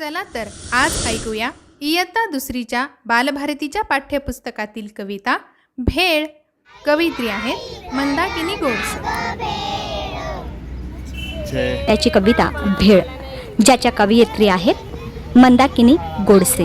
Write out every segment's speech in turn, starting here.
चला तर आज ऐकूया इयत्ता दुसरीच्या बालभारतीच्या पाठ्यपुस्तकातील कविता. भेळ. कवित्री आहेत मंदाकिनी गोडसे. त्याची कविता भेळ. ज्याच्या कवयित्री आहेत मंदाकिनी गोडसे.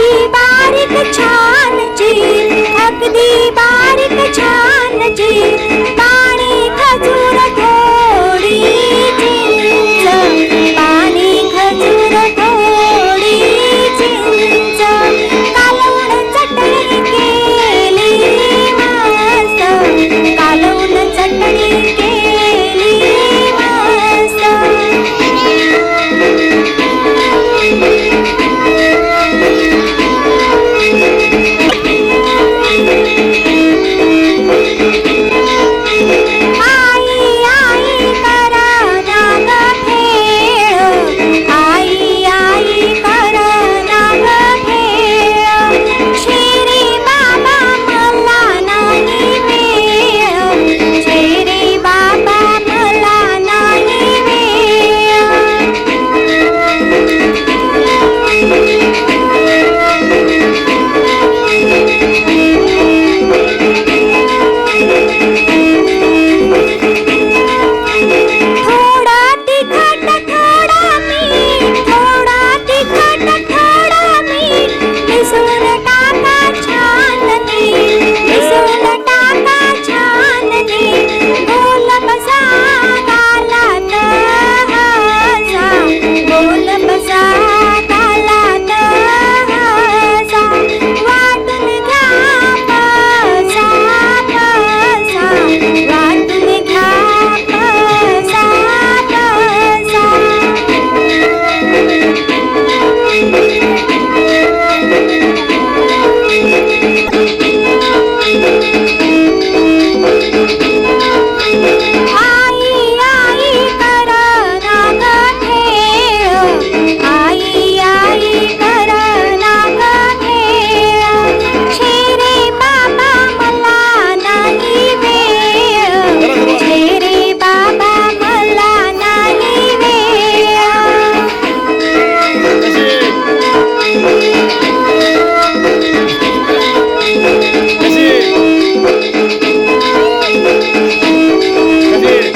ी छान जी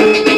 Thank you.